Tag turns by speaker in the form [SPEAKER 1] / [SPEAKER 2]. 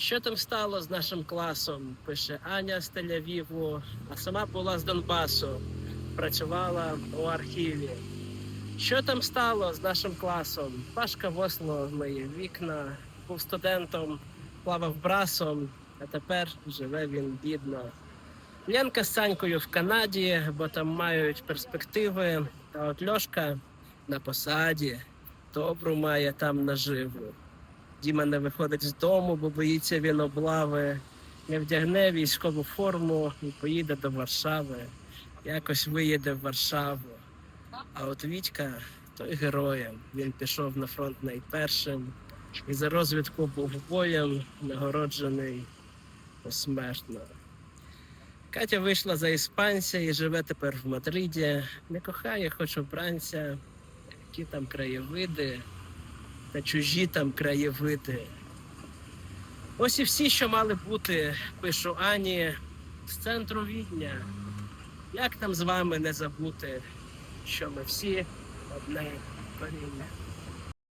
[SPEAKER 1] Що там стало з нашим класом? Пише Аня з Тель-Авіву, а сама була з Донбасу, працювала у архіві. Що там стало з нашим класом? Пашка Восло мої вікна, був студентом, плавав брасом, а тепер живе він бідно. Ленка з Санькою в Канаді, бо там мають перспективи. Та от Льошка на посаді, добру має там наживу. Діма не виходить з дому, бо боїться він облави, не вдягне військову форму і поїде до Варшави. Якось виїде в Варшаву. А от Вітька той героєм. Він пішов на фронт найпершим і за розвідку був воєм нагороджений посмертно. Катя вийшла за іспанця і живе тепер в Мадриді. Не кохає, хоч обранця, які там краєвиди та чужі там краєвиди. Ось і всі, що мали бути, пишу Ані, з центру Відня. Як там з вами не забути, що ми всі одне коріння?